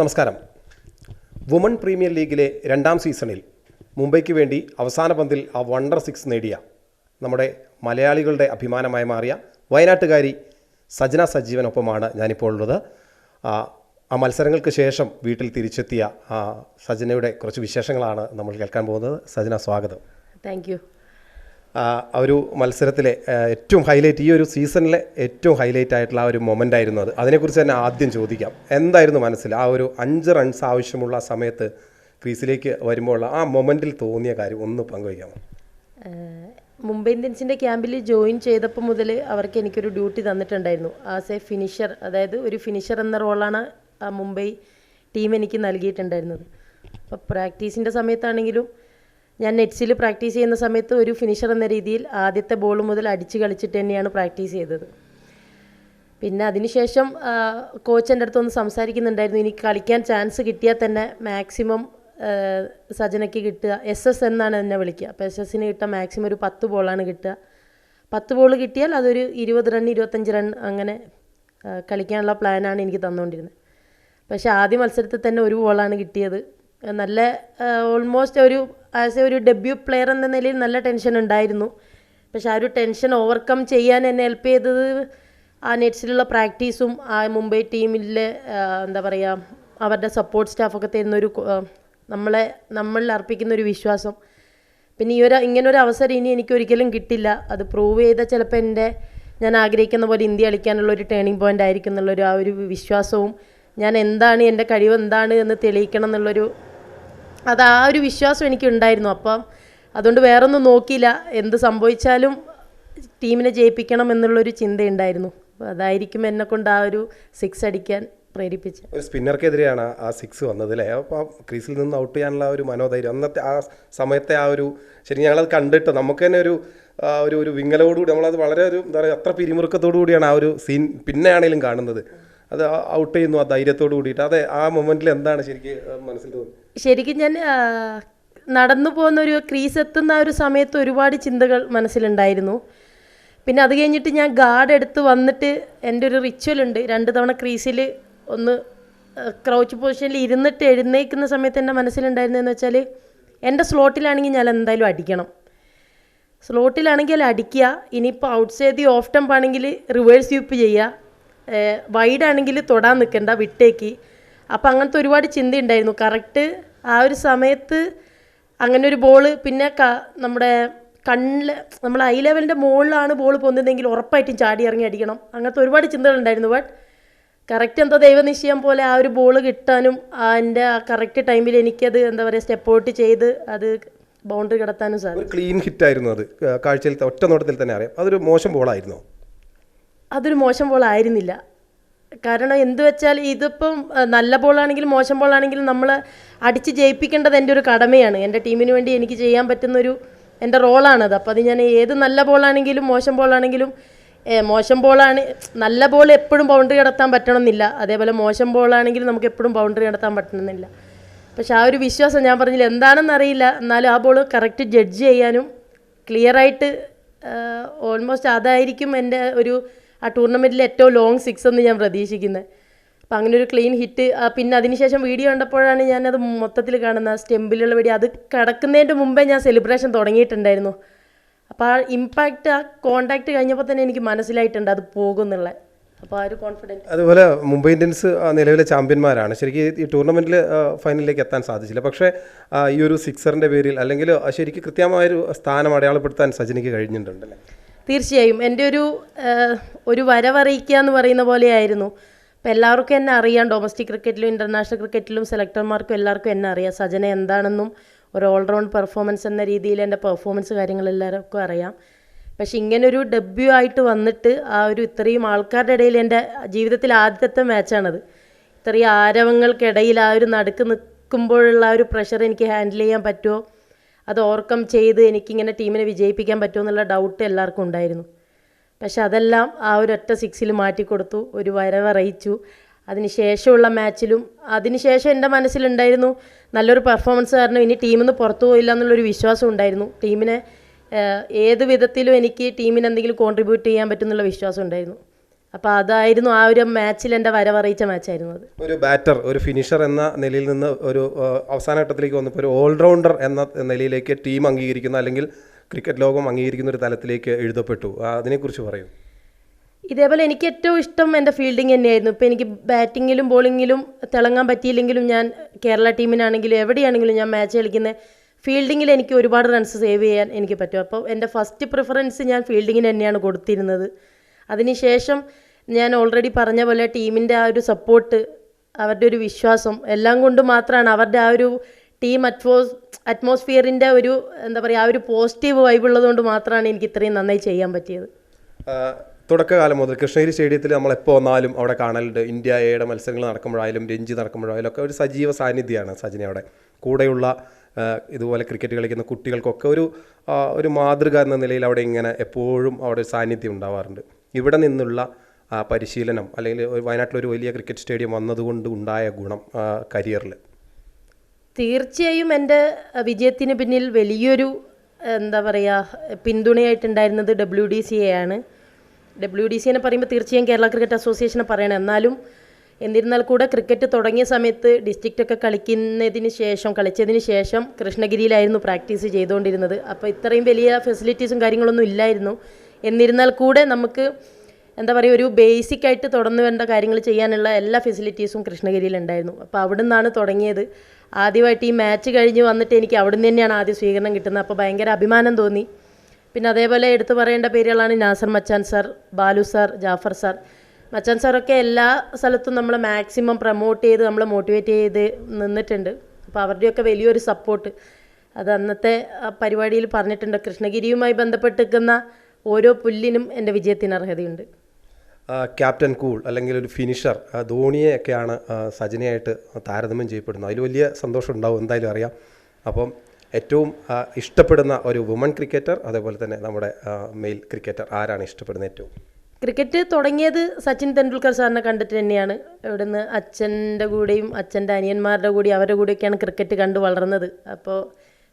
നമസ്കാരം. Woman premier ലീഗിലെ രണ്ടാം സീസണിൽ മുംബൈക്ക് വേണ്ടി അവസാന പന്തിൽ ആ വണ്ടർ സിക്സ് നേടിയ നമ്മുടെ മലയാളികളുടെ അഭിമാനമായി മാറിയ വയനാട്ടുകാരി സജന സജീവനൊപ്പമാണ് ഞാനിപ്പോൾ ഉള്ളത്. ആ, മത്സരങ്ങൾക്ക് ശേഷം വീട്ടിൽ തിരിച്ചെത്തിയ സജനയുടെ കുറച്ച് വിശേഷങ്ങളാണ് നമ്മൾ കേൾക്കാൻ പോകുന്നത്. സജന സ്വാഗതം. താങ്ക് ഒരു മത്സരത്തിലെ ഏറ്റവും ഹൈലൈറ്റ് ഈ ഒരു സീസണിലെ ഏറ്റവും ഹൈലൈറ്റ് ആയിട്ടുള്ള ആ ഒരു മൊമെന്റ് ആയിരുന്നു അത്. അതിനെക്കുറിച്ച് തന്നെ ആദ്യം ചോദിക്കാം. എന്തായിരുന്നു മനസ്സിൽ ആ ഒരു അഞ്ച് റൺസ് ആവശ്യമുള്ള സമയത്ത് ക്രീസിലേക്ക് വരുമ്പോൾ ആ മൊമെന്റിൽ തോന്നിയ കാര്യം ഒന്ന് പങ്കുവയ്ക്കാമോ? മുംബൈ ഇന്ത്യൻസിന്റെ ക്യാമ്പിൽ ജോയിൻ ചെയ്തപ്പോൾ മുതൽ അവർക്ക് എനിക്കൊരു ഡ്യൂട്ടി തന്നിട്ടുണ്ടായിരുന്നു. ആസ് എ ഫിനിഷർ അതായത് ഒരു ഫിനിഷർ എന്ന റോളാണ് ആ മുംബൈ ടീം എനിക്ക് നൽകിയിട്ടുണ്ടായിരുന്നത്. അപ്പോൾ പ്രാക്ടീസിന്റെ സമയത്താണെങ്കിലും ഞാൻ നെറ്റ്സിൽ പ്രാക്ടീസ് ചെയ്യുന്ന സമയത്ത് ഒരു ഫിനിഷർ എന്ന രീതിയിൽ ആദ്യത്തെ ബോൾ മുതൽ അടിച്ച് കളിച്ചിട്ട് തന്നെയാണ് പ്രാക്ടീസ് ചെയ്തത്. പിന്നെ അതിനുശേഷം കോച്ച് എന്റെ അടുത്ത് ഒന്ന് സംസാരിക്കുന്നുണ്ടായിരുന്നു എനിക്ക് കളിക്കാൻ ചാൻസ് കിട്ടിയാൽ തന്നെ മാക്സിമം സജനയ്ക്ക് കിട്ടുക. എസ് എസ് എന്നാണ് എന്നെ വിളിക്കുക. അപ്പോൾ എസ് എസിന് കിട്ടുക മാക്സിമം ഒരു പത്ത് ബോളാണ് കിട്ടുക. പത്ത് ബോൾ കിട്ടിയാൽ അതൊരു ഇരുപത് റൺ ഇരുപത്തഞ്ച് റൺ അങ്ങനെ കളിക്കാനുള്ള പ്ലാനാണ് എനിക്ക് തന്നുകൊണ്ടിരുന്നത് പക്ഷേ ആദ്യ മത്സരത്തിൽ തന്നെ ഒരു ബോളാണ് കിട്ടിയത്. നല്ല ഓൾമോസ്റ്റ് ഒരു ആസ് എ ഒരു ഡെബ്യൂ പ്ലെയർ എന്ന നിലയിൽ നല്ല ടെൻഷൻ ഉണ്ടായിരുന്നു. പക്ഷെ ആ ഒരു ടെൻഷൻ ഓവർകം ചെയ്യാൻ എന്നെ ഹെൽപ്പ് ചെയ്തത് ആ നെറ്റ്സിലുള്ള പ്രാക്ടീസും ആ മുംബൈ ടീമിലെ എന്താ പറയുക അവരുടെ സപ്പോർട്ട് സ്റ്റാഫൊക്കെ തരുന്നൊരു നമ്മളെ നമ്മളിൽ അർപ്പിക്കുന്ന ഒരു വിശ്വാസം. പിന്നെ ഈ ഒരു ഇങ്ങനൊരു അവസരം ഇനി എനിക്ക് ഒരിക്കലും കിട്ടില്ല. അത് പ്രൂവ് ചെയ്താൽ ചിലപ്പോൾ എന്റെ ഞാൻ ആഗ്രഹിക്കുന്ന പോലെ ഇന്ത്യ കളിക്കാനുള്ള ഒരു ടേണിംഗ് പോയിന്റ് ആയിരിക്കും എന്നുള്ളൊരു ആ ഒരു വിശ്വാസവും ഞാൻ എന്താണ് എന്റെ കഴിവ് എന്താണ് എന്ന് തെളിയിക്കണം എന്നുള്ളൊരു അത് ആ ഒരു വിശ്വാസം എനിക്കുണ്ടായിരുന്നു. അപ്പം അതുകൊണ്ട് വേറൊന്നും നോക്കിയില്ല. എന്ത് സംഭവിച്ചാലും ടീമിനെ ജയിപ്പിക്കണം എന്നുള്ളൊരു ചിന്തയുണ്ടായിരുന്നു. അതായിരിക്കും എന്നെ കൊണ്ട് ആ ഒരു സിക്സ് അടിക്കാൻ പ്രേരിപ്പിച്ചത്. ഒരു സ്പിന്നർക്കെതിരെയാണ് ആ സിക്സ് വന്നത് അല്ലേ? അപ്പോൾ ക്രീസിൽ നിന്ന് ഔട്ട് ചെയ്യാനുള്ള ഒരു മനോധൈര്യം. അന്നത്തെ ആ സമയത്തെ ആ ഒരു ശരി ഞങ്ങളത് കണ്ടിട്ട് നമുക്ക് തന്നെ ഒരു ഒരു ഒരു വിങ്ങലോടുകൂടി നമ്മളത് വളരെ ഒരു എന്താ പറയുക അത്ര പിരിമുറുക്കത്തോടു കൂടിയാണ് ആ ഒരു സീൻ പിന്നെയാണെങ്കിലും കാണുന്നത്. അത് ഔട്ട് ചെയ്യുന്നു ആ ധൈര്യത്തോട് കൂടിയിട്ട്. അതെ ആ മൊമെന്റിൽ എന്താണ് ശരിക്കും മനസ്സിൽ തോന്നുന്നത്? ശരിക്കും ഞാൻ നടന്നു പോകുന്ന ഒരു ക്രീസ് എത്തുന്ന ഒരു സമയത്ത് ഒരുപാട് ചിന്തകൾ മനസ്സിലുണ്ടായിരുന്നു. പിന്നെ അത് കഴിഞ്ഞിട്ട് ഞാൻ ഗാർഡ് എടുത്ത് വന്നിട്ട് എന്റെ ഒരു റിച്വൽ ഉണ്ട്. രണ്ട് തവണ ക്രീസിൽ ഒന്ന് ക്രൗച്ച് പൊസിഷനിൽ ഇരുന്നിട്ട് എഴുന്നേൽക്കുന്ന സമയത്ത് എന്റെ മനസ്സിലുണ്ടായിരുന്നതെന്ന് വെച്ചാൽ എന്റെ സ്ലോട്ടിലാണെങ്കിൽ ഞാൻ എന്തായാലും അടിക്കണം. സ്ലോട്ടിലാണെങ്കിൽ അടിക്കുക ഇനിയിപ്പോൾ out side the off temp ആണെങ്കിൽ റിവേഴ്സ് യൂപ്പ് ചെയ്യുക. വൈഡ് ആണെങ്കിൽ തൊടാൻ നിൽക്കണ്ട വിട്ടേക്ക്. അപ്പോൾ അങ്ങനത്തെ ഒരുപാട് ചിന്തയുണ്ടായിരുന്നു. കറക്റ്റ് ആ ഒരു സമയത്ത് അങ്ങനെ ഒരു ബോൾ പിന്നെ ക നമ്മുടെ കണ്ണിൽ നമ്മൾ ഐ ലെവലിന്റെ മുകളിലാണ് ബോൾ പൊന്നുന്നതെങ്കിൽ ഉറപ്പായിട്ടും ചാടി ഇറങ്ങി അടിക്കണം. അങ്ങനത്തെ ഒരുപാട് ചിന്തകളുണ്ടായിരുന്നു. ബട്ട് കറക്റ്റ് എന്തോ ദൈവനിശ്ചയം പോലെ ആ ഒരു ബോൾ കിട്ടാനും അതിന്റെ ആ കറക്റ്റ് ടൈമിൽ എനിക്കത് എന്താ പറയുക സ്റ്റെപ്പ് ഔട്ട് ചെയ്ത് അത് ബൗണ്ടറി കിടത്താനും സാധിക്കും ക്ലീൻ ഹിറ്റ് ആയിരുന്നു അത്. കാഴ്ചയിൽ ഒറ്റ നോട്ടത്തിൽ തന്നെ അറിയാം. അതൊരു മോശം ബോളായിരുന്നോ. അതൊരു മോശം ബോൾ ആയിരുന്നില്ല കാരണം എന്ത് വെച്ചാൽ ഇതിപ്പം നല്ല ബോളാണെങ്കിലും മോശം ബോളാണെങ്കിലും നമ്മൾ അടിച്ച് ജയിപ്പിക്കേണ്ടത് എന്റെ ഒരു കടമയാണ്. എന്റെ ടീമിന് വേണ്ടി എനിക്ക് ചെയ്യാൻ പറ്റുന്നൊരു എന്റെ റോളാണത്. അപ്പോൾ അത് ഞാൻ ഏത് നല്ല ബോളാണെങ്കിലും മോശം ബോളാണെങ്കിലും മോശം ബോളാണ് നല്ല ബോൾ എപ്പോഴും ബൗണ്ടറി കടത്താൻ പറ്റണമെന്നില്ല. അതേപോലെ മോശം ബോളാണെങ്കിൽ നമുക്ക് എപ്പോഴും ബൗണ്ടറി കടത്താൻ പറ്റണമെന്നില്ല. പക്ഷേ ആ ഒരു വിശ്വാസം ഞാൻ പറഞ്ഞില്ല. എന്താണെന്ന് അറിയില്ല. എന്നാലും ആ ബോൾ കറക്റ്റ് ജഡ്ജ് ചെയ്യാനും ക്ലിയറായിട്ട് ഓൾമോസ്റ്റ് അതായിരിക്കും എന്റെ ഒരു ആ ടൂർണമെന്റിൽ ഏറ്റവും ലോങ് സിക്സ് എന്ന് ഞാൻ പ്രതീക്ഷിക്കുന്നത് അപ്പോൾ അങ്ങനെ ഒരു ക്ലീൻ ഹിറ്റ് പിന്നെ അതിനുശേഷം വീഡിയോ കണ്ടപ്പോഴാണ് ഞാനത് മൊത്തത്തിൽ കാണുന്ന. സ്റ്റെമ്പിലുള്ള വെടി അത് കിടക്കുന്നതിന്റെ മുമ്പേ ഞാൻ സെലിബ്രേഷൻ തുടങ്ങിയിട്ടുണ്ടായിരുന്നു. അപ്പോൾ ആ ഇമ്പാക്റ്റ് ആ കോണ്ടാക്ട് കഴിഞ്ഞപ്പോൾ തന്നെ എനിക്ക് മനസ്സിലായിട്ടുണ്ട് അത് പോകുന്നുള്ള. അപ്പോൾ ആ ഒരു കോൺഫിഡൻസ് അതുപോലെ മുംബൈ ഇന്ത്യൻസ് നിലവിലെ ചാമ്പ്യന്മാരാണ്. ശരിക്കും ഈ ടൂർണമെന്റിൽ ഫൈനലിലേക്ക് എത്താൻ സാധിച്ചില്ല. പക്ഷേ ഈ ഒരു സിക്സറിന്റെ പേരിൽ അല്ലെങ്കിൽ ശരിക്കും കൃത്യമായൊരു സ്ഥാനം അടയാളപ്പെടുത്താൻ സജിനിക്ക് കഴിഞ്ഞിട്ടുണ്ടല്ലേ? തീർച്ചയായും എന്റെ ഒരു ഒരു വരവറിയിക്കുക എന്ന് പറയുന്ന പോലെയായിരുന്നു. അപ്പം എല്ലാവർക്കും എന്നെ അറിയാം. ഡൊമസ്റ്റിക് ക്രിക്കറ്റിലും ഇന്റർനാഷണൽ ക്രിക്കറ്റിലും സെലക്ടർമാർക്കും എല്ലാവർക്കും എന്നെ അറിയാം. സജന എന്താണെന്നും ഒരു ഓൾറൗണ്ട് പെർഫോമൻസ് എന്ന രീതിയിൽ എന്റെ പെർഫോമൻസ് കാര്യങ്ങളെല്ലാവർക്കും അറിയാം. പക്ഷെ ഇങ്ങനൊരു ഡെബ്യൂ ആയിട്ട് വന്നിട്ട് ആ ഒരു ഇത്രയും ആൾക്കാരുടെ ഇടയിൽ എന്റെ ജീവിതത്തിൽ ആദ്യത്തെ മാച്ചാണത് ഇത്രയും ആരവങ്ങൾക്കിടയിൽ ആ ഒരു നടുക്ക് നിൽക്കുമ്പോഴുള്ള ആ ഒരു പ്രഷർ എനിക്ക് ഹാൻഡിൽ ചെയ്യാൻ പറ്റുമോ? അത് ഓവർകം ചെയ്ത് എനിക്കിങ്ങനെ ടീമിനെ വിജയിപ്പിക്കാൻ പറ്റുമോ എന്നുള്ള ഡൗട്ട് എല്ലാവർക്കും ഉണ്ടായിരുന്നു. പക്ഷെ അതെല്ലാം ആ ഒരു ഒറ്റ സിക്സിൽ മാറ്റിക്കൊടുത്തു ഒരു വരവറിയിച്ചു അതിന് ശേഷമുള്ള മാച്ചിലും അതിനുശേഷം എന്റെ മനസ്സിലുണ്ടായിരുന്നു നല്ലൊരു പെർഫോമൻസ് കാരണം ഇനി ടീമിൽ നിന്ന് പുറത്തു പോയില്ല എന്നുള്ളൊരു വിശ്വാസം ഉണ്ടായിരുന്നു. ടീമിനെ ഏത് വിധത്തിലും എനിക്ക് ടീമിന് എന്തെങ്കിലും കോൺട്രിബ്യൂട്ട് ചെയ്യാൻ പറ്റുമെന്നുള്ള വിശ്വാസം ഉണ്ടായിരുന്നു. അപ്പോൾ അതായിരുന്നു ആ ഒരു മാച്ചിൽ എന്റെ വരവറിയിച്ച മാച്ചായിരുന്നു അത്. ഒരു ബാറ്റർ ഒരു ഫിനിഷർ എന്ന നിലയിൽ നിന്ന് ഒരു അവസാന ഘട്ടത്തിലേക്ക് വന്നപ്പോൾ ഒരു ഓൾറൗണ്ടർ എന്ന നിലയിലേക്ക് ടീം അംഗീകരിക്കുന്ന അല്ലെങ്കിൽ ക്രിക്കറ്റ് ലോകം അംഗീകരിക്കുന്ന ഒരു തലത്തിലേക്ക് എഴുതപ്പെട്ടു. അതിനെക്കുറിച്ച് പറയൂ. ഇതേപോലെ എനിക്ക് ഏറ്റവും ഇഷ്ടം എന്റെ ഫീൽഡിംഗ് തന്നെയായിരുന്നു. ഇപ്പോൾ എനിക്ക് ബാറ്റിങ്ങിലും ബോളിങ്ങിലും തിളങ്ങാൻ പറ്റിയില്ലെങ്കിലും ഞാൻ കേരള ടീമിനാണെങ്കിലും എവിടെയാണെങ്കിലും ഞാൻ മാച്ച് കളിക്കുന്ന ഫീൽഡിങ്ങിൽ എനിക്ക് ഒരുപാട് റൺസ് സേവ് ചെയ്യാൻ എനിക്ക് പറ്റും. അപ്പോൾ എന്റെ ഫസ്റ്റ് പ്രിഫറൻസ് ഞാൻ ഫീൽഡിങ്ങിന് തന്നെയാണ് കൊടുത്തിരുന്നത്. അതിനുശേഷം ഞാൻ ഓൾറെഡി പറഞ്ഞ പോലെ ടീമിന്റെ ആ ഒരു സപ്പോർട്ട് അവരുടെ ഒരു വിശ്വാസം എല്ലാം കൊണ്ട് മാത്രമാണ് അവരുടെ ആ ഒരു ടീം അറ്റ്മോസ് അറ്റ്മോസ്ഫിയറിന്റെ ഒരു എന്താ പറയുക ആ ഒരു പോസിറ്റീവ് വൈബ് ഉള്ളതുകൊണ്ട് മാത്രമാണ് എനിക്ക് ഇത്രയും നന്നായി ചെയ്യാൻ പറ്റിയത്. തുടക്കകാലം മുതൽ കൃഷ്ണഗിരി സ്റ്റേഡിയത്തിൽ നമ്മൾ എപ്പോൾ വന്നാലും അവിടെ കാണലുണ്ട്. ഇന്ത്യ എയുടെ മത്സരങ്ങൾ നടക്കുമ്പോഴായാലും രഞ്ജി നടക്കുമ്പോഴായാലും ഒക്കെ ഒരു സജീവ സാന്നിധ്യമാണ് സജിനെ അവിടെ. കൂടെയുള്ള ഇതുപോലെ ക്രിക്കറ്റ് കളിക്കുന്ന കുട്ടികൾക്കൊക്കെ ഒരു ഒരു മാതൃക എന്ന നിലയിൽ അവിടെ ഇങ്ങനെ എപ്പോഴും അവിടെ സാന്നിധ്യം ഉണ്ടാവാറുണ്ട്. ഇവിടെ നിന്നുള്ള ആ, പരിശീലനം അല്ലെങ്കിൽ വയനാട്ടിലൊരു വലിയ ക്രിക്കറ്റ് സ്റ്റേഡിയം വന്നതുകൊണ്ട് ഉണ്ടായ ഗുണം കരിയറിൽ. തീർച്ചയായും എന്റെ വിജയത്തിന് പിന്നിൽ വലിയൊരു എന്താ പറയുക പിന്തുണയായിട്ടുണ്ടായിരുന്നത് ഡബ്ല്യു ഡി സി എ ആണ്. ഡബ്ല്യു ഡി സി എന്ന് പറയുമ്പോൾ തീർച്ചയായും കേരള ക്രിക്കറ്റ് അസോസിയേഷനെ പറയണം. എന്നാലും എന്നിരുന്നാൽ കൂടെ ക്രിക്കറ്റ് തുടങ്ങിയ സമയത്ത് ഡിസ്ട്രിക്റ്റൊക്കെ കളിക്കുന്നതിന് ശേഷം കളിച്ചതിന് ശേഷം കൃഷ്ണഗിരിയിലായിരുന്നു പ്രാക്ടീസ് ചെയ്തുകൊണ്ടിരുന്നത്. അപ്പോൾ ഇത്രയും വലിയ ഫെസിലിറ്റീസും കാര്യങ്ങളൊന്നും ഇല്ലായിരുന്നു. എന്നിരുന്നാൽ കൂടെ നമുക്ക് എന്താ പറയുക ഒരു ബേസിക് ആയിട്ട് തുടർന്ന് വേണ്ട കാര്യങ്ങൾ ചെയ്യാനുള്ള എല്ലാ ഫെസിലിറ്റീസും കൃഷ്ണഗിരിയിൽ ഉണ്ടായിരുന്നു. അപ്പോൾ അവിടെ നിന്നാണ് തുടങ്ങിയത്. ആദ്യമായിട്ട് ഈ മാച്ച് കഴിഞ്ഞ് വന്നിട്ട് എനിക്ക് അവിടെ നിന്ന് തന്നെയാണ് ആദ്യം സ്വീകരണം കിട്ടുന്നത്. അപ്പോൾ ഭയങ്കര അഭിമാനം തോന്നി. പിന്നെ അതേപോലെ എടുത്തു പറയേണ്ട പേരുകളാണ് Nasar Machan sir Balu sir Jafar sir. Machan സാറൊക്കെ എല്ലാ സ്ഥലത്തും നമ്മളെ മാക്സിമം പ്രൊമോട്ട് ചെയ്ത് നമ്മളെ മോട്ടിവേറ്റ് ചെയ്ത് നിന്നിട്ടുണ്ട്. അപ്പോൾ അവരുടെയൊക്കെ വലിയൊരു സപ്പോർട്ട് അത് അന്നത്തെ പരിപാടിയിൽ പറഞ്ഞിട്ടുണ്ട്. കൃഷ്ണഗിരിയുമായി ബന്ധപ്പെട്ടിരിക്കുന്ന ഓരോ പുല്ലിനും എന്റെ വിജയത്തിന് അർഹതയുണ്ട്. ക്യാപ്റ്റൻ കൂൾ അല്ലെങ്കിൽ ഒരു ഫിനിഷർ ധോണിയെയൊക്കെയാണ് സജിനയായിട്ട് താരതമ്യം ചെയ്യപ്പെടുന്നത്. അതിൽ വലിയ സന്തോഷം ഉണ്ടാവും എന്തായാലും അറിയാം. അപ്പം ഏറ്റവും ഇഷ്ടപ്പെടുന്ന ഒരു വുമൺ ക്രിക്കറ്റർ അതേപോലെ തന്നെ നമ്മുടെ മെയിൽ ക്രിക്കറ്റർ ആരാണ് ഇഷ്ടപ്പെടുന്നത് ഏറ്റവും? ക്രിക്കറ്റ് തുടങ്ങിയത് സച്ചിൻ തെണ്ടുൽക്കർ സാറിനെ കണ്ടിട്ട് തന്നെയാണ്. ഇവിടുന്ന് അച്ഛന്റെ കൂടെയും അച്ഛന്റെ അനിയന്മാരുടെ കൂടെയും അവരുടെ കൂടെയൊക്കെയാണ് ക്രിക്കറ്റ് കണ്ടു വളർന്നത്. അപ്പോൾ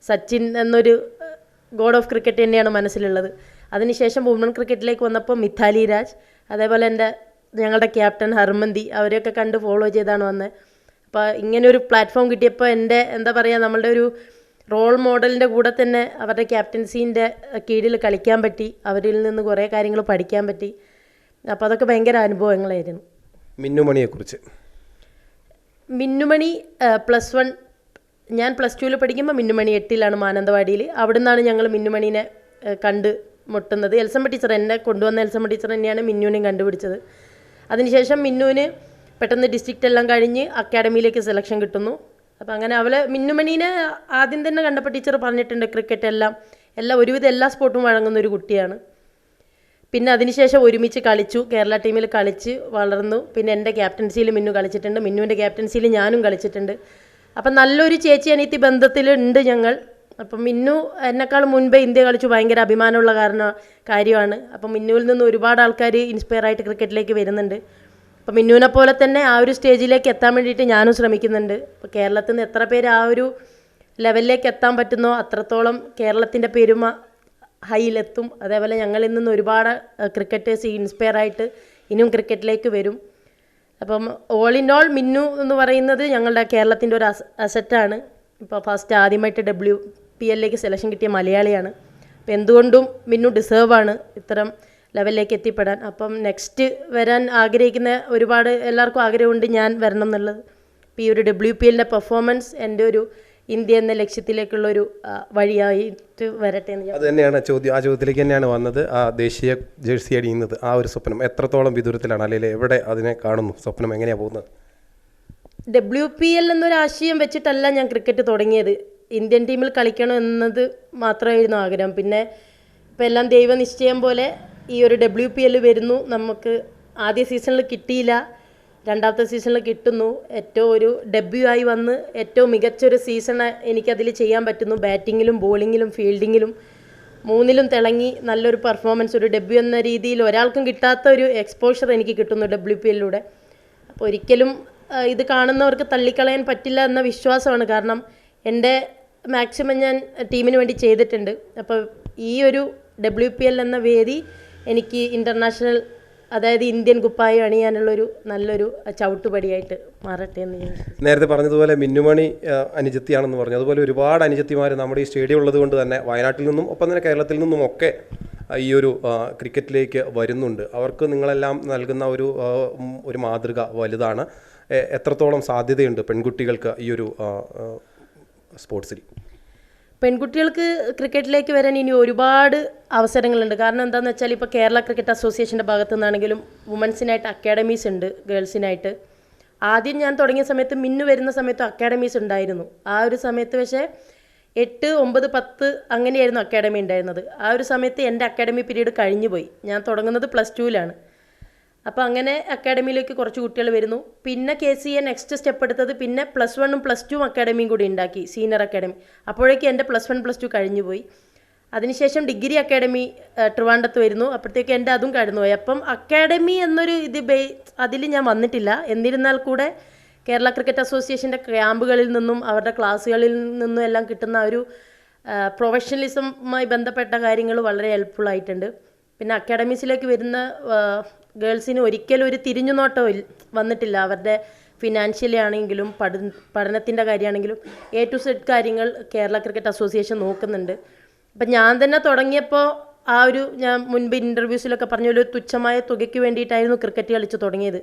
സച്ചിൻ എന്നൊരു ഗോഡ് ഓഫ് ക്രിക്കറ്റ് തന്നെയാണ് മനസ്സിലുള്ളത്. അതിനുശേഷം വുമൺ ക്രിക്കറ്റിലേക്ക് വന്നപ്പോൾ മിഥാലി രാജ് അതേപോലെ എന്റെ ഞങ്ങളുടെ ക്യാപ്റ്റൻ ഹർമന്തി അവരെയൊക്കെ കണ്ട് ഫോളോ ചെയ്താണ് വന്നത് അപ്പോൾ ഇങ്ങനെ ഒരു പ്ലാറ്റ്ഫോം കിട്ടിയപ്പോൾ എന്റെ എന്താ പറയുക നമ്മളുടെ ഒരു റോൾ മോഡലിന്റെ കൂടെ തന്നെ അവരുടെ ക്യാപ്റ്റൻസീന്റെ കീഴിൽ കളിക്കാൻ പറ്റി. അവരിൽ നിന്ന് കുറേ കാര്യങ്ങൾ പഠിക്കാൻ പറ്റി. അപ്പോൾ അതൊക്കെ ഭയങ്കര അനുഭവങ്ങളായിരുന്നു. മിന്നുമണിയെക്കുറിച്ച്. മിന്നുമണി പ്ലസ് വൺ ഞാൻ പ്ലസ് ടുവിൽ പഠിക്കുമ്പോൾ മിന്നുമണി എട്ടിലാണ് മാനന്തവാടിയിൽ. അവിടുന്നാണ് നിന്നാണ് ഞങ്ങൾ മിന്നുമണീനെ കണ്ട് മുട്ടുന്നത്. എൽസമ്മ ടീച്ചർ എന്നെ കൊണ്ടുവന്ന എൽസമ്മ ടീച്ചർ തന്നെയാണ് മിന്നുവിനെയും കണ്ടുപിടിച്ചത്. അതിനുശേഷം മിന്നുവിന് പെട്ടെന്ന് ഡിസ്ട്രിക്റ്റ് എല്ലാം കഴിഞ്ഞ് അക്കാഡമിയിലേക്ക് സെലക്ഷൻ കിട്ടുന്നു. അപ്പോൾ അങ്ങനെ അവളെ മിന്നുമണീനെ ആദ്യം തന്നെ കണ്ടപ്പോൾ ടീച്ചർ പറഞ്ഞിട്ടുണ്ട് ക്രിക്കറ്റ് എല്ലാം എല്ലാ ഒരുവിധം എല്ലാ സ്പോർട്ടും വഴങ്ങുന്ന ഒരു കുട്ടിയാണ്. പിന്നെ അതിനുശേഷം ഒരുമിച്ച് കളിച്ചു കേരള ടീമിൽ കളിച്ച് വളർന്നു. പിന്നെ എന്റെ ക്യാപ്റ്റൻസിയിൽ മിന്നു കളിച്ചിട്ടുണ്ട്. മിന്നുവിന്റെ ക്യാപ്റ്റൻസിയിൽ ഞാനും കളിച്ചിട്ടുണ്ട്. അപ്പം നല്ലൊരു ചേച്ചി അനിയത്തി ബന്ധത്തിലുണ്ട് ഞങ്ങൾ. അപ്പം മിന്നു എന്നെക്കാൾ മുൻപേ ഇന്ത്യ കളിച്ചു ഭയങ്കര അഭിമാനമുള്ള കാരണം കാര്യമാണ്. അപ്പം മിന്നുവിൽ നിന്ന് ഒരുപാട് ആൾക്കാർ ഇൻസ്പയർ ആയിട്ട് ക്രിക്കറ്റിലേക്ക് വരുന്നുണ്ട്. അപ്പം മിന്നുവിനെ പോലെ തന്നെ ആ ഒരു സ്റ്റേജിലേക്ക് എത്താൻ വേണ്ടിയിട്ട് ഞാനും ശ്രമിക്കുന്നുണ്ട്. അപ്പോൾ കേരളത്തിൽ നിന്ന് എത്ര പേര് ആ ഒരു ലെവലിലേക്ക് എത്താൻ പറ്റുന്നോ അത്രത്തോളം കേരളത്തിന്റെ പെരുമ ഹൈയിലെത്തും അതേപോലെ ഞങ്ങളിൽ നിന്ന് ഒരുപാട് ക്രിക്കറ്റേഴ്സ് ഇൻസ്പയർ ആയിട്ട് ഇനിയും ക്രിക്കറ്റിലേക്ക് വരും. അപ്പം ഓൾ ഇൻ ഓൾ മിന്നു എന്ന് പറയുന്നത് ഞങ്ങളുടെ കേരളത്തിന്റെ ഒരു അസ അസറ്റാണ് ഇപ്പോൾ ഫസ്റ്റ് ആദ്യമായിട്ട് ഡബ്ല്യു പി എല്ലിലേക്ക് സെലക്ഷൻ കിട്ടിയ മലയാളിയാണ്. അപ്പം എന്തുകൊണ്ടും മിന്നു ഡിസേർവ് ആണ് ഇത്തരം ലെവലിലേക്ക് എത്തിപ്പെടാൻ. അപ്പം നെക്സ്റ്റ് വരാൻ ആഗ്രഹിക്കുന്ന ഒരുപാട് എല്ലാവർക്കും ആഗ്രഹമുണ്ട് ഞാൻ വരണം എന്നുള്ളത്. ഇപ്പോൾ ഈ ഒരു ഡബ്ല്യു പി എല്ലിന്റെ പെർഫോമൻസ് എന്റെ ഒരു ഇന്ത്യ എന്ന ലക്ഷ്യത്തിലേക്കുള്ള ഒരു വഴിയായിട്ട് വരട്ടെ എന്ന് അത് തന്നെയാണ് ചോദ്യം. ആ ചോദ്യത്തിലേക്ക് തന്നെയാണ് വന്നത്. ആ ദേശീയ ജേഴ്സി അടിയുന്നത് ആ ഒരു സ്വപ്നം എത്രത്തോളം വിദൂരത്തിലാണ്? അല്ലെങ്കിൽ എവിടെ അതിനെ കാണുന്നു? സ്വപ്നം എങ്ങനെയാണ് പോകുന്നത്? ഡബ്ല്യു പി എൽ എന്നൊരു ആശയം വെച്ചിട്ടല്ല ഞാൻ ക്രിക്കറ്റ് തുടങ്ങിയത്. ഇന്ത്യൻ ടീമിൽ കളിക്കണം എന്നത് മാത്രമായിരുന്നു ആഗ്രഹം. പിന്നെ ഇപ്പം എല്ലാം ദൈവനിശ്ചയം പോലെ ഈ ഒരു ഡബ്ല്യു പി എൽ വരുന്നു. നമുക്ക് ആദ്യ സീസണിൽ കിട്ടിയില്ല. രണ്ടാമത്തെ സീസണിൽ കിട്ടുന്നു. ഏറ്റവും ഒരു ഡെബ്യൂ ആയി വന്ന് ഏറ്റവും മികച്ചൊരു സീസൺ എനിക്കതിൽ ചെയ്യാൻ പറ്റുന്നു. ബാറ്റിങ്ങിലും ബോളിങ്ങിലും ഫീൽഡിങ്ങിലും മൂന്നിലും തിളങ്ങി നല്ലൊരു പെർഫോമൻസ് ഒരു ഡെബ്യൂ എന്ന രീതിയിൽ ഒരാൾക്കും കിട്ടാത്ത ഒരു എക്സ്പോഷർ എനിക്ക് കിട്ടുന്നു ഡബ്ല്യു പി എല്ലിലൂടെ അപ്പോൾ ഒരിക്കലും ഇത് കാണുന്നവർക്ക് തള്ളിക്കളയാൻ പറ്റില്ല എന്ന വിശ്വാസമാണ്. കാരണം എന്റെ മാക്സിമം ഞാൻ ടീമിന് വേണ്ടി ചെയ്തിട്ടുണ്ട്. അപ്പോൾ ഈ ഒരു ഡബ്ല്യു പി എൽ എന്ന വേദി എനിക്ക് ഇന്റർനാഷണൽ അതായത് ഇന്ത്യൻ കുപ്പായം അണിയാനുള്ളൊരു നല്ലൊരു ചവിട്ടുപടിയായിട്ട് മാറട്ടെ എന്ന് ഞാൻ നേരത്തെ പറഞ്ഞതുപോലെ മിന്നുമണി അനുജത്തിയാണെന്ന് പറഞ്ഞു. അതുപോലെ ഒരുപാട് അനുജത്തിമാർ നമ്മുടെ ഈ സ്റ്റേഡിയം ഉള്ളത് കൊണ്ട് തന്നെ വയനാട്ടിൽ നിന്നും ഒപ്പം തന്നെ കേരളത്തിൽ നിന്നും ഒക്കെ ഈ ഒരു ക്രിക്കറ്റിലേക്ക് വരുന്നുണ്ട്. അവർക്ക് നിങ്ങളെല്ലാം നൽകുന്ന ഒരു ഒരു മാതൃക വലുതാണ്. എത്രത്തോളം സാധ്യതയുണ്ട് പെൺകുട്ടികൾക്ക് ഈ ഒരു സ്പോർട്സിൽ? പെൺകുട്ടികൾക്ക് ക്രിക്കറ്റിലേക്ക് വരാൻ ഇനി ഒരുപാട് അവസരങ്ങളുണ്ട്. കാരണം എന്താണെന്ന് വെച്ചാൽ ഇപ്പോൾ കേരള ക്രിക്കറ്റ് അസോസിയേഷന്റെ ഭാഗത്തു നിന്നാണെങ്കിലും വുമൻസിനായിട്ട് അക്കാഡമീസ് ഉണ്ട് ഗേൾസിനായിട്ട്. ആദ്യം ഞാൻ തുടങ്ങിയ സമയത്ത് മിന്നു വരുന്ന സമയത്ത് അക്കാഡമീസ് ഉണ്ടായിരുന്നു. ആ ഒരു സമയത്ത് പക്ഷേ എട്ട് ഒമ്പത് പത്ത് അങ്ങനെയായിരുന്നു അക്കാഡമി ഉണ്ടായിരുന്നത്. ആ ഒരു സമയത്ത് എന്റെ അക്കാഡമി പീരീഡ് കഴിഞ്ഞു പോയി ഞാൻ തുടങ്ങുന്നത് പ്ലസ് ടുവിലാണ് അപ്പോൾ അങ്ങനെ അക്കാഡമിയിലേക്ക് കുറച്ച് കുട്ടികൾ വരുന്നു. പിന്നെ K C A next step എടുത്തത് പിന്നെ പ്ലസ് വണ്ണും പ്ലസ് ടു അക്കാഡമിയും കൂടി ഉണ്ടാക്കി സീനിയർ അക്കാഡമി അപ്പോഴേക്കും എന്റെ പ്ലസ് വൺ പ്ലസ് ടു കഴിഞ്ഞു പോയി. അതിനുശേഷം ഡിഗ്രി അക്കാഡമി ട്രിവാണ്ടത്ത് വരുന്നു. അപ്പോഴത്തേക്ക് എന്റെ അതും കടന്നുപോയി. അപ്പം അക്കാഡമി എന്നൊരു ഇത് ബേ അതിൽ ഞാൻ വന്നിട്ടില്ല. എന്നിരുന്നാൽ കൂടെ കേരള ക്രിക്കറ്റ് അസോസിയേഷന്റെ ക്യാമ്പുകളിൽ നിന്നും അവരുടെ ക്ലാസ്സുകളിൽ നിന്നും എല്ലാം കിട്ടുന്ന ഒരു പ്രൊഫഷണലിസവുമായി ബന്ധപ്പെട്ട കാര്യങ്ങൾ വളരെ ഹെൽപ്ഫുൾ ആയിട്ടുണ്ട്. പിന്നെ അക്കാഡമീസിലേക്ക് വരുന്ന ഗേൾസിന് ഒരിക്കലും ഒരു തിരിഞ്ഞു നോട്ടം വന്നിട്ടില്ല. അവരുടെ ഫിനാൻഷ്യലി ആണെങ്കിലും പഠ പഠനത്തിന്റെ കാര്യമാണെങ്കിലും എ ടു സെഡ് കാര്യങ്ങൾ കേരള ക്രിക്കറ്റ് അസോസിയേഷൻ നോക്കുന്നുണ്ട്. അപ്പം ഞാൻ തന്നെ തുടങ്ങിയപ്പോൾ ആ ഒരു ഞാൻ മുൻപ് ഇന്റർവ്യൂസിലൊക്കെ പറഞ്ഞ ഒരു തുച്ഛമായ തുകയ്ക്ക് വേണ്ടിയിട്ടായിരുന്നു ക്രിക്കറ്റ് കളിച്ച് തുടങ്ങിയത്.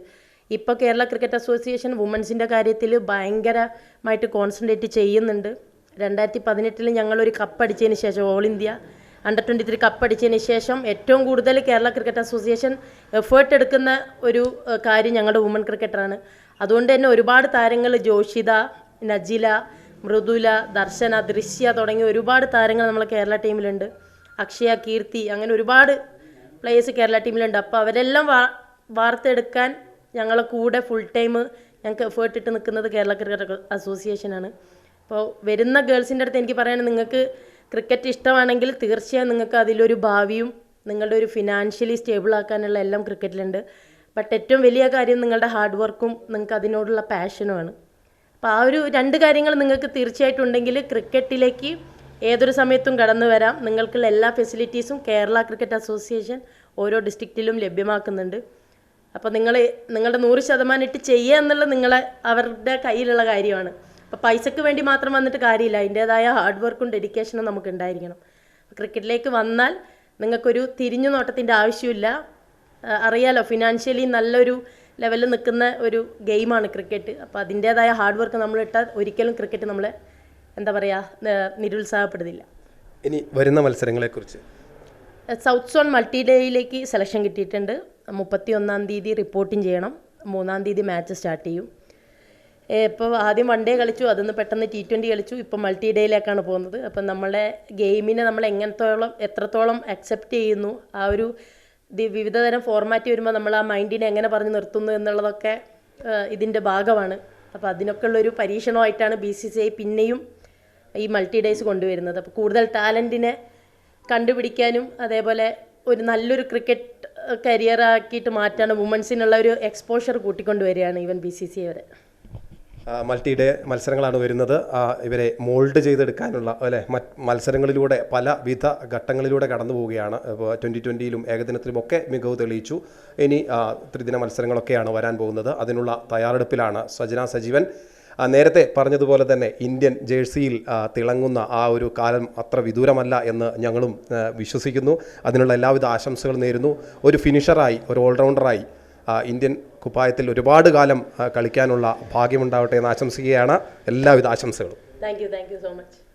ഇപ്പോൾ കേരള ക്രിക്കറ്റ് അസോസിയേഷൻ വുമൻസിന്റെ കാര്യത്തിൽ ഭയങ്കരമായിട്ട് കോൺസെൻട്രേറ്റ് ചെയ്യുന്നുണ്ട്. രണ്ടായിരത്തി പതിനെട്ടിൽ ഞങ്ങളൊരു കപ്പടിച്ചതിന് ശേഷം all India under twenty three cup അടിച്ചതിന് ശേഷം ഏറ്റവും കൂടുതൽ കേരള ക്രിക്കറ്റ് അസോസിയേഷൻ എഫേർട്ട് എടുക്കുന്ന ഒരു കാര്യം ഞങ്ങളുടെ വുമൺ ക്രിക്കറ്ററാണ് അതുകൊണ്ട് തന്നെ ഒരുപാട് താരങ്ങൾ ജോഷിത നജില മൃദുല ദർശന ദൃശ്യ തുടങ്ങിയ ഒരുപാട് താരങ്ങൾ നമ്മളെ കേരള ടീമിലുണ്ട് അക്ഷയ കീർത്തി അങ്ങനെ ഒരുപാട് പ്ലേയേഴ്സ് കേരള ടീമിലുണ്ട് അപ്പോൾ അവരെല്ലാം വാ വാർത്തെടുക്കാൻ ഞങ്ങളെ കൂടെ ഫുൾ ടൈം ഞങ്ങൾക്ക് എഫേർട്ട് ഇട്ട് നിൽക്കുന്നത് കേരള ക്രിക്കറ്റ് അസോസിയേഷനാണ് അപ്പോൾ വരുന്ന ഗേൾസിന്റെ അടുത്ത് എനിക്ക് പറയാൻ നിങ്ങൾക്ക് ക്രിക്കറ്റ് ഇഷ്ടമാണെങ്കിൽ തീർച്ചയായും നിങ്ങൾക്ക് അതിലൊരു ഭാവിയും നിങ്ങളുടെ ഒരു ഫിനാൻഷ്യലി സ്റ്റേബിൾ ആക്കാനുള്ള എല്ലാം ക്രിക്കറ്റിലുണ്ട്. ബട്ട് ഏറ്റവും വലിയ കാര്യം നിങ്ങളുടെ ഹാർഡ് വർക്കും നിങ്ങൾക്ക് അതിനോടുള്ള പാഷനുമാണ് അപ്പോൾ ആ ഒരു രണ്ട് കാര്യങ്ങൾ നിങ്ങൾക്ക് തീർച്ചയായിട്ടും ഉണ്ടെങ്കിൽ ക്രിക്കറ്റിലേക്ക് ഏതൊരു സമയത്തും കടന്നു വരാം. നിങ്ങൾക്കുള്ള എല്ലാ ഫെസിലിറ്റീസും കേരള ക്രിക്കറ്റ് അസോസിയേഷൻ ഓരോ ഡിസ്ട്രിക്റ്റിലും ലഭ്യമാക്കുന്നുണ്ട്. അപ്പോൾ നിങ്ങൾ നിങ്ങളുടെ നൂറ് ശതമാനം ഇട്ട് ചെയ്യുക എന്നുള്ളത് നിങ്ങളെ അവരുടെ കയ്യിലുള്ള കാര്യമാണ്. അപ്പോൾ പൈസക്ക് വേണ്ടി മാത്രം വന്നിട്ട് കാര്യമില്ല. അതിന്റേതായ ഹാർഡ് വർക്കും ഡെഡിക്കേഷനും നമുക്ക് ഉണ്ടായിരിക്കണം ക്രിക്കറ്റിലേക്ക് വന്നാൽ നിങ്ങൾക്കൊരു തിരിഞ്ഞു നോട്ടത്തിന്റെ ആവശ്യമില്ല. അറിയാലോ ഫിനാൻഷ്യലി നല്ലൊരു ലെവലിൽ നിൽക്കുന്ന ഒരു ഗെയിമാണ് ക്രിക്കറ്റ് അപ്പോൾ അതിന്റേതായ ഹാർഡ് വർക്ക് നമ്മൾ നമ്മളിട്ടാൽ ഒരിക്കലും ക്രിക്കറ്റ് നമ്മളെ എന്താ പറയുക നിരുത്സാഹപ്പെടുന്നില്ല ഇനി വരുന്ന മത്സരങ്ങളെക്കുറിച്ച്. സൗത്ത് സോൺ മൾട്ടി ഡേയിലേക്ക് സെലക്ഷൻ കിട്ടിയിട്ടുണ്ട്. മുപ്പത്തി ഒന്നാം തീയതി റിപ്പോർട്ടിംഗ് ചെയ്യണം. മൂന്നാം തീയതി മാച്ച് സ്റ്റാർട്ട് ചെയ്യും. ഇപ്പോൾ ആദ്യം വൺ ഡേ കളിച്ചു അതൊന്ന് പെട്ടെന്ന് ടി ട്വന്റി കളിച്ചു ഇപ്പോൾ മൾട്ടി ഡേയിലേക്കാണ് പോകുന്നത്. അപ്പം നമ്മളെ ഗെയിമിനെ നമ്മൾ എങ്ങനത്തോളം എത്രത്തോളം അക്സെപ്റ്റ് ചെയ്യുന്നു ആ ഒരു വിവിധ തരം ഫോർമാറ്റ് വരുമ്പോൾ നമ്മൾ ആ മൈൻഡിനെ എങ്ങനെ പറഞ്ഞു നിർത്തുന്നു എന്നുള്ളതൊക്കെ ഇതിന്റെ ഭാഗമാണ്. അപ്പോൾ അതിനൊക്കെ ഉള്ളൊരു പരീക്ഷണമായിട്ടാണ് ബി സി സി ഐ പിന്നെയും ഈ മൾട്ടി ഡേയ്സ് കൊണ്ടുവരുന്നത്. അപ്പോൾ കൂടുതൽ ടാലന്റിനെ കണ്ടുപിടിക്കാനും അതേപോലെ ഒരു നല്ലൊരു ക്രിക്കറ്റ് കരിയർ ആക്കിയിട്ട് മാറ്റാണ് വുമൻസിനുള്ള ഒരു exposure കൂട്ടിക്കൊണ്ടുവരികയാണ് even B C C I. Multi day മത്സരങ്ങളാണ് വരുന്നത്. ഇവരെ മോൾഡ് ചെയ്തെടുക്കാനുള്ള അല്ലെ മത്സരങ്ങളിലൂടെ പല വിധ ഘട്ടങ്ങളിലൂടെ കടന്നു പോവുകയാണ്. ഇപ്പോൾ ട്വന്റി ട്വന്റിയിലും ഏകദിനത്തിലും ഒക്കെ മികവ് തെളിയിച്ചു. ഇനി ത്രിദിന മത്സരങ്ങളൊക്കെയാണ് വരാൻ പോകുന്നത്. അതിനുള്ള തയ്യാറെടുപ്പിലാണ് സജന സജീവൻ. നേരത്തെ പറഞ്ഞതുപോലെ തന്നെ ഇന്ത്യൻ ജേഴ്സിയിൽ തിളങ്ങുന്ന ആ ഒരു കാലം അത്ര വിദൂരമല്ല എന്ന് ഞങ്ങളും വിശ്വസിക്കുന്നു. അതിനുള്ള എല്ലാവിധ ആശംസകളും നേരുന്നു. ഒരു ഫിനിഷറായി ഒരു ഓൾറൗണ്ടറായി ഇന്ത്യൻ കുപ്പായത്തിൽ ഒരുപാട് കാലം കളിക്കാനുള്ള ഭാഗ്യമുണ്ടാവട്ടെ എന്ന് ആശംസിക്കുകയാണ്. എല്ലാവിധ ആശംസകളും. Thank you thank you so much